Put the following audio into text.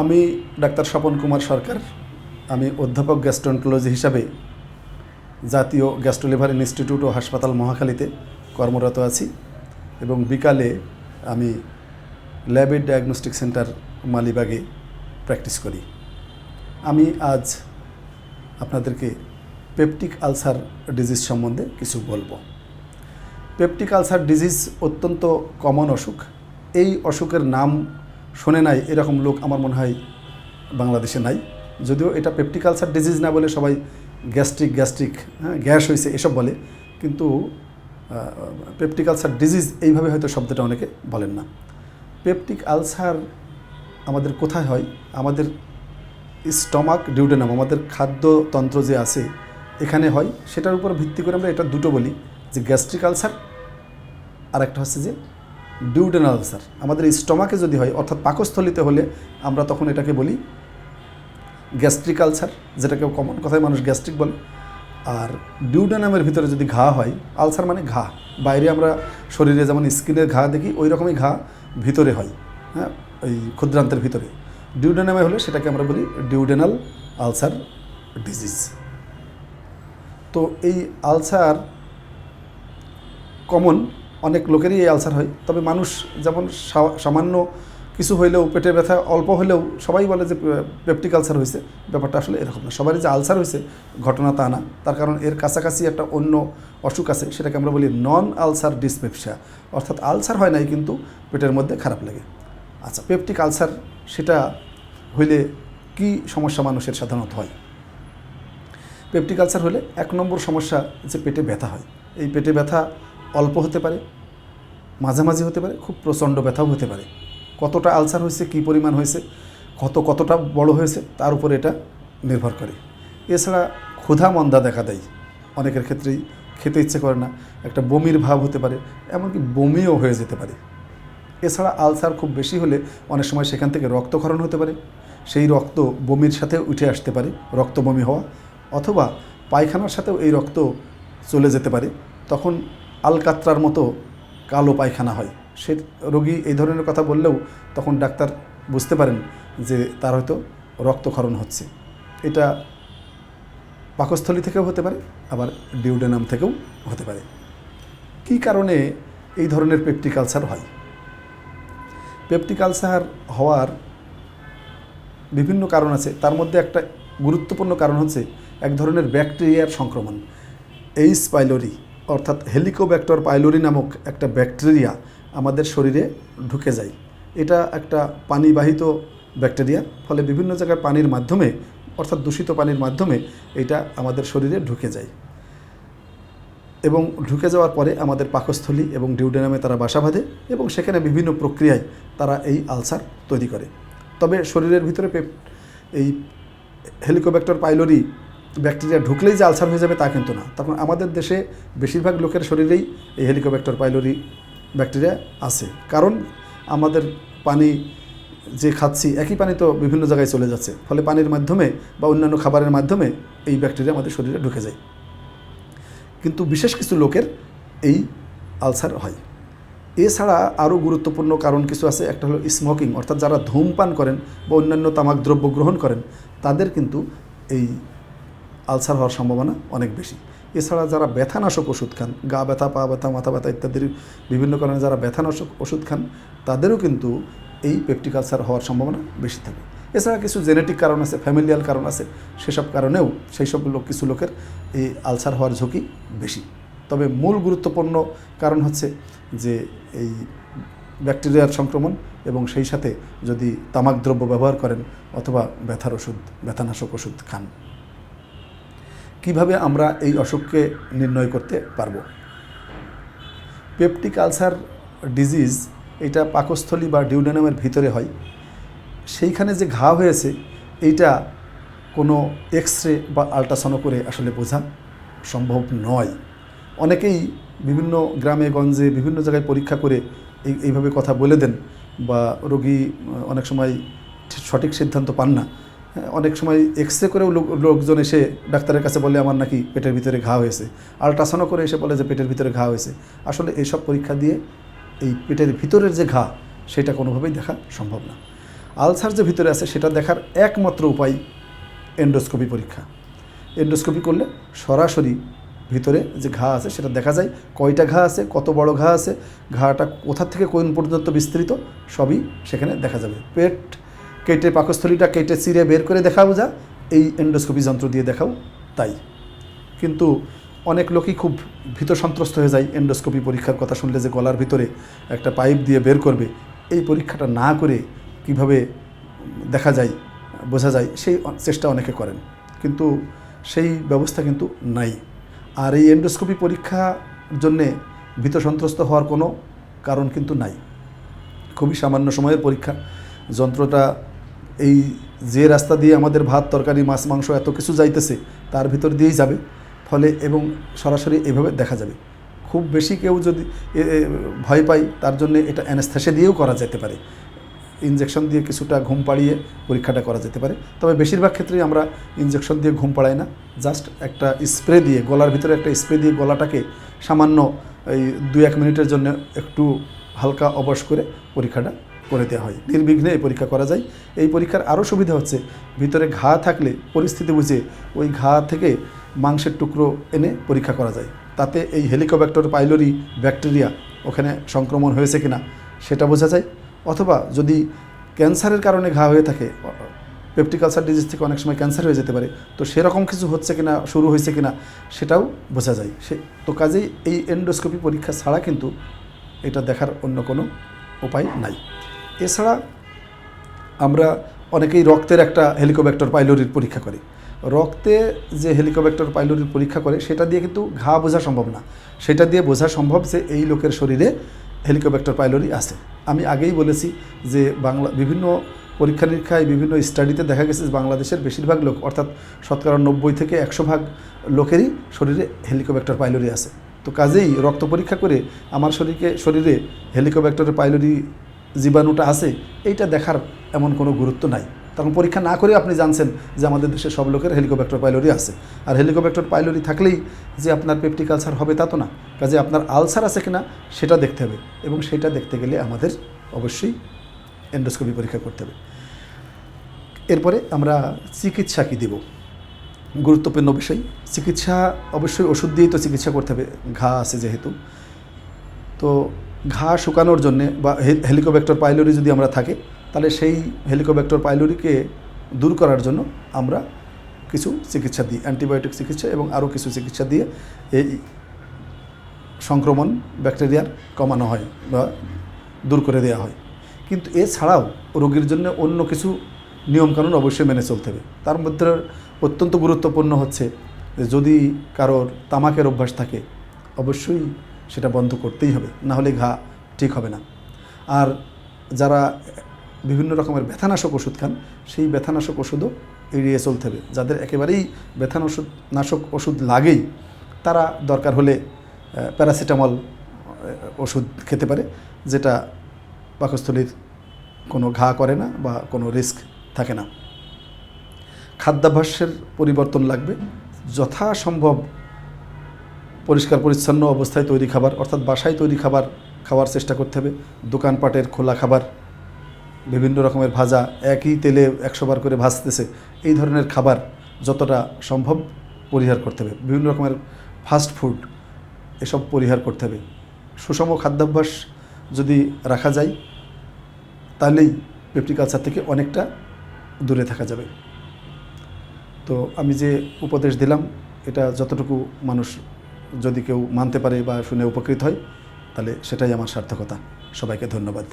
আমি ডাক্তার স্বপন কুমার সরকার। আমি অধ্যাপক গ্যাস্ট্রন্টোলজি হিসাবে জাতীয় গ্যাস্ট্রোলিভার ইনস্টিটিউট ও হাসপাতাল মহাখালীতে কর্মরত আছি এবং বিকালে আমি ল্যাবের ডায়াগনস্টিক সেন্টার মালিবাগে প্র্যাকটিস করি। আমি আজ আপনাদেরকে পেপটিক আলসার ডিজিজ সম্বন্ধে কিছু বলব। পেপটিক আলসার ডিজিজ অত্যন্ত কমন অসুখ। এই অসুখের নাম শোনে নাই, এরকম লোক আমার মনে হয় বাংলাদেশে নাই। যদিও এটা পেপটিক আলসার ডিজিজ না বলে সবাই গ্যাস্ট্রিক গ্যাস্ট্রিক হ্যাঁ গ্যাস হয়েছে এসব বলে। কিন্তু পেপটিক আলসার ডিজিজ এইভাবে হয়তো শব্দটা অনেকে বলেন না। পেপটিক আলসার আমাদের কোথায় হয়? আমাদের স্টমাক ডিউডেনাম আমাদের খাদ্যতন্ত্র যে আছে, এখানে হয়। সেটার উপর ভিত্তি করে আমরা এটা দুটো বলি, যে গ্যাস্ট্রিক আলসার আর একটা হচ্ছে যে ডিউডেনাল আলসার আমাদের স্টমাকে যদি হয়, অর্থাৎ পাকস্থলিতে হলে আমরা তখন এটাকে বলি গ্যাস্ট্রিক আলসার যেটাকে কমন কথায় মানুষ গ্যাস্ট্রিক বলে। আর ডিউডেনামের ভিতরে যদি ঘা হয় আলসার মানে ঘা। বাইরে আমরা শরীরে যেমন স্কিনের ঘা দেখি, ওই রকমই ঘা ভিতরে হয় হ্যাঁ ওই ক্ষুদ্রান্তের ভিতরে। ডিউডেনামে হলে সেটাকে আমরা বলি ডিউডেনাল আলসার ডিজিজ তো এই আলসার কমন অনেক লোকেরই এই আলসার হয়। তবে মানুষ যেমন সামান্য কিছু হইলেও পেটে ব্যথা অল্প হলেও সবাই বলে যে পেপটিক আলসার হয়েছে ব্যাপারটা আসলে এরকম না। সবারই যে আলসার হয়েছে ঘটনা তা না। তার কারণ এর কাছাকাছি একটা অন্য অসুখ আছে, সেটাকে আমরা বলি নন আলসার ডিসপেপসিয়া অর্থাৎ আলসার হয় নাই কিন্তু পেটের মধ্যে খারাপ লাগে। আচ্ছা পেপটিক আলসার সেটা হইলে কি সমস্যা মানুষের সাধারণত হয়? পেপটিক আলসার হলে এক নম্বর সমস্যা যে পেটে ব্যথা হয়। এই পেটে ব্যথা অল্প হতে পারে, মাঝামাঝি হতে পারে, খুব প্রচণ্ড ব্যথাও হতে পারে। কতটা আলসার হয়েছে, কী পরিমাণ হয়েছে, কত, কতটা বড় হয়েছে, তার উপর এটা নির্ভর করে। এছাড়া ক্ষুধা মন্দা দেখা দেয়। অনেকের ক্ষেত্রেই খেতে ইচ্ছে করে না, একটা বমির ভাব হতে পারে, এমনকি বমিও হয়ে যেতে পারে। এছাড়া আলসার খুব বেশি হলে অনেক সময় সেখান থেকে রক্তক্ষরণ হতে পারে, সেই রক্ত বমির সাথে উঠে আসতে পারে রক্ত বমি হওয়া, অথবা পায়খানার সাথেও এই রক্ত চলে যেতে পারে। তখন আলকাত্রার মতো কালো পায়খানা হয়। সে রোগী এই ধরনের কথা বললেও তখন ডাক্তার বুঝতে পারেন যে তার হয়তো রক্তক্ষরণ হচ্ছে। এটা পাকস্থলী থেকেও হতে পারে, আবার ডিউডেনাম থেকেও হতে পারে। কী কারণে এই ধরনের পেপটিক আলসার হয়? পেপটিক আলসার হওয়ার বিভিন্ন কারণ আছে। তার মধ্যে একটা গুরুত্বপূর্ণ কারণ হচ্ছে এক ধরনের ব্যাকটেরিয়ার সংক্রমণ এইস পাইলোরি অর্থাৎ হেলিকোব্যাক্টর পাইলোরি নামক একটা ব্যাকটেরিয়া আমাদের শরীরে ঢুকে যায়। এটা একটা পানিবাহিত ব্যাকটেরিয়া, ফলে বিভিন্ন জায়গায় পানির মাধ্যমে, অর্থাৎ দূষিত পানির মাধ্যমে এটা আমাদের শরীরে ঢুকে যায়। এবং ঢুকে যাওয়ার পরে আমাদের পাকস্থলী এবং ডিউডেনামে তারা বাসা বাঁধে এবং সেখানে বিভিন্ন প্রক্রিয়ায় তারা এই আলসার তৈরি করে। তবে শরীরের ভিতরে এই হেলিকোব্যাক্টর পাইলোরি ব্যাকটেরিয়া ঢুকলেই যে আলসার হয়ে যাবে তা কিন্তু না। তখন আমাদের দেশে বেশিরভাগ লোকের শরীরেই এই হেলিকোব্যাক্টর পাইলোরি ব্যাকটেরিয়া আছে। কারণ আমাদের পানি যে খাচ্ছি, একই পানি তো বিভিন্ন জায়গায় চলে যাচ্ছে। ফলে পানির মাধ্যমে বা অন্যান্য খাবারের মাধ্যমে এই ব্যাকটেরিয়া আমাদের শরীরে ঢুকে যায়। কিন্তু বিশেষ কিছু লোকের এই আলসার হয়। এছাড়া আরও গুরুত্বপূর্ণ কারণ কিছু আছে। একটা হলো স্মোকিং, অর্থাৎ যারা ধূমপান করেন বা অন্যান্য তামাক দ্রব্য গ্রহণ করেন, তাদের কিন্তু এই আলসার হওয়ার সম্ভাবনা অনেক বেশি। এছাড়া যারা ব্যথানাশক ওষুধ খান, গা ব্যথা, পা ব্যথা, মাথা ব্যথা ইত্যাদির বিভিন্ন কারণে যারা ব্যথানাশক ওষুধ খান, তাদেরও কিন্তু এই পেপটিক আলসার হওয়ার সম্ভাবনা বেশি থাকে। এছাড়া কিছু জেনেটিক কারণ আছে ফ্যামিলিয়াল কারণ আছে, সেসব কারণেও সেই সব লোক, কিছু লোকের এই আলসার হওয়ার ঝুঁকি বেশি। তবে মূল গুরুত্বপূর্ণ কারণ হচ্ছে যে এই ব্যাকটেরিয়ার সংক্রমণ এবং সেই সাথে যদি তামাক দ্রব্য ব্যবহার করেন অথবা ব্যথার ওষুধ, ব্যথানাশক ওষুধ খান। কীভাবে আমরা এই অসুখকে নির্ণয় করতে পারব? পেপটিক আলসার ডিজিজ এটা পাকস্থলী বা ডিউডেনামের ভিতরে হয়। সেইখানে যে ঘা হয়েছে, এইটা কোনো এক্স রে বা আল্ট্রাসাউন্ড করে আসলে বোঝা সম্ভব নয়। অনেকেই বিভিন্ন গ্রামে, গঞ্জে, বিভিন্ন জায়গায় পরীক্ষা করে এই, এইভাবে কথা বলে দেন বা রোগী অনেক সময় সঠিক সিদ্ধান্ত পান না। অনেক সময় এক্স রে করেও লোক- লোকজন এসে ডাক্তারের কাছে বলে আমার নাকি পেটের ভিতরে ঘা হয়েছে। আল্ট্রাসাউন্ড করে এসে বলে যে পেটের ভিতরে ঘা হয়েছে। আসলে এইসব পরীক্ষা দিয়ে এই পেটের ভিতরের যে ঘা, সেটা কোনোভাবেই দেখা সম্ভব না। আলসার যে ভিতরে আছে, সেটা দেখার একমাত্র উপায় এন্ডোস্কোপি পরীক্ষা। এন্ডোস্কোপি করলে সরাসরি ভিতরে যে ঘা আছে, সেটা দেখা যায় কয়টা ঘা আছে, কত বড় ঘা আছে, ঘাটা কোথা থেকে কোন পর্যন্ত বিস্তৃত, সবই সেখানে দেখা যাবে। পেট কেটে পাকস্থলীটা কেটে চিরে বের করে দেখাও যা, এই এন্ডোস্কোপি যন্ত্র দিয়ে দেখাও তাই। কিন্তু অনেক লোকই খুব ভীত সন্ত্রস্ত হয়ে যায় এন্ডোস্কোপি পরীক্ষার কথা শুনলে যে গলার ভিতরে একটা পাইপ দিয়ে বের করবে। এই পরীক্ষাটা না করে কীভাবে দেখা যায়, বোঝা যায়, সেই চেষ্টা অনেকে করেন। কিন্তু সেই ব্যবস্থা কিন্তু নাই। আর এই এন্ডোস্কোপি পরীক্ষার জন্যে ভীত সন্ত্রস্ত হওয়ার কোনো কারণ কিন্তু নাই। খুবই সামান্য সময়ের পরীক্ষা যন্ত্রটা এই যে রাস্তা দিয়ে আমাদের ভাত, তরকারি, মাছ, মাংস এত কিছু যাইতেছে, তার ভিতর দিয়েই যাবে। ফলে এবং সরাসরি এভাবে দেখা যাবে। খুব বেশি কেউ যদি ভয় পায়, তার জন্য এটা অ্যানেস্থেসে দিয়েও করা যেতে পারে। ইনজেকশন দিয়ে কিছুটা ঘুম পাড়িয়ে পরীক্ষাটা করা যেতে পারে। তবে বেশিরভাগ ক্ষেত্রেই আমরা ইনজেকশন দিয়ে ঘুম পাড়াই না। জাস্ট একটা স্প্রে দিয়ে, গলার ভিতরে একটা স্প্রে দিয়ে গলাটাকে সামান্য এই দু এক মিনিটের জন্য একটু হালকা অবশ করে পরীক্ষাটা করে দেওয়া হয়। নির্বিঘ্নে এই পরীক্ষা করা যায়। এই পরীক্ষার আরও সুবিধা হচ্ছে, ভিতরে ঘা থাকলে পরিস্থিতি বুঝে ওই ঘা থেকে মাংসের টুকরো এনে পরীক্ষা করা যায়। তাতে এই হেলিকোব্যাক্টর পাইলোরি ব্যাকটেরিয়া ওখানে সংক্রমণ হয়েছে কিনা সেটা বোঝা যায়। অথবা যদি ক্যান্সারের কারণে ঘা হয়ে থাকে পেপটিক আলসার ডিজিজ থেকে অনেক সময় ক্যান্সার হয়ে যেতে পারে, তো সেরকম কিছু হচ্ছে কিনা, শুরু হয়েছে কিনা সেটাও বোঝা যায়। সে, তো কাজেই এই এন্ডোস্কোপি পরীক্ষা ছাড়া কিন্তু এটা দেখার অন্য কোনো উপায় নাই। এছাড়া আমরা অনেকেই রক্তের একটা হেলিকোব্যাক্টর পাইলোরির পরীক্ষা করি। রক্তে যে হেলিকোব্যাক্টর পাইলোরির পরীক্ষা করে, সেটা দিয়ে কিন্তু ঘা বোঝা সম্ভব না। সেটা দিয়ে বোঝা সম্ভব যে এই লোকের শরীরে হেলিকোব্যাক্টর পাইলোরি আছে। আমি আগেই বলেছি যে বাংলা, বিভিন্ন পরীক্ষা নিরীক্ষায় বিভিন্ন স্টাডিতে দেখা গেছে বাংলাদেশের বেশিরভাগ লোক, অর্থাৎ শতকরা নব্বই থেকে একশো ভাগ লোকেরই শরীরে হেলিকোব্যাক্টর পাইলোরি আছে। তো কাজেই রক্ত পরীক্ষা করে আমার শরীরকে, শরীরে হেলিকোব্যাক্টর পাইলোরি জীবাণুটা আছে, এইটা দেখার এমন কোনো গুরুত্ব নাই। তখন পরীক্ষা না করে আপনি জানছেন যে আমাদের দেশে সব লোকের হেলিকোব্যাক্টর পাইলোরি আছে। আর হেলিকোব্যাক্টর পাইলোরি থাকলেই যে আপনার পেপটিক আলসার হবে তা তো না। কাজে আপনার আলসার আছে কিনা, সেটা দেখতে হবে। এবং সেটা দেখতে গেলে আমাদের অবশ্যই এন্ডোস্কোপি পরীক্ষা করতে হবে। এরপরে আমরা চিকিৎসা কী দেব? গুরুত্বপূর্ণ বিষয়। চিকিৎসা, অবশ্যই ওষুধ দিয়েই তো চিকিৎসা করতে হবে। ঘা আছে যেহেতু। তো ঘা শুকানোর জন্যে বা হেলিকোব্যাক্টর পাইলোরি যদি আমরা থাকে, তাহলে সেই হেলিকোব্যাক্টর পাইলোরিকে দূর করার জন্য আমরা কিছু চিকিৎসা দিই, অ্যান্টিবায়োটিক চিকিৎসা এবং আরও কিছু চিকিৎসা দিয়ে এই সংক্রমণ ব্যাকটেরিয়ার কমানো হয় বা দূর করে দেওয়া হয়। কিন্তু এছাড়াও রোগীর জন্য অন্য কিছু নিয়মকানুন অবশ্যই মেনে চলতে হবে। তার মধ্যে অত্যন্ত গুরুত্বপূর্ণ হচ্ছে যদি কারোর তামাকের অভ্যাস থাকে, অবশ্যই সেটা বন্ধ করতেই হবে না হলে ঘা ঠিক হবে না। আর যারা বিভিন্ন রকমের ব্যথানাশক ওষুধ খান, সেই ব্যথানাশক ওষুধও এড়িয়ে চলতে হবে। যাদের একেবারেই ব্যথানাশক, নাশক ওষুধ লাগেই, তারা দরকার হলে প্যারাসিটামল ওষুধ খেতে পারে, যেটা পাকস্থলীর কোনো ঘা করে না বা কোনো রিস্ক থাকে না। খাদ্যাভ্যাসের পরিবর্তন লাগবে। যথাসম্ভব পরিষ্কার পরিচ্ছন্ন অবস্থায় তৈরি খাবার, অর্থাৎ বাসায় তৈরি খাবার খাওয়ার চেষ্টা করতে হবে, দোকানপাটের খোলা খাবার, বিভিন্ন রকমের ভাজা, একই তেলে একশো বার করে ভাজতেছে, এই ধরনের খাবার যতটা সম্ভব পরিহার করতে হবে। বিভিন্ন রকমের ফাস্ট ফুড এসব পরিহার করতে হবে। সুষম খাদ্যাভ্যাস যদি রাখা যায়, তাহলেই পেপটিক আলসার থেকে অনেকটা দূরে থাকা যাবে। তো আমি যে উপদেশ দিলাম, এটা যতটুকু মানুষ যদি কেউ মানতে পারে বা শুনে উপকৃত হয় তাহলে সেটাই আমার সার্থকতা। সবাইকে ধন্যবাদ।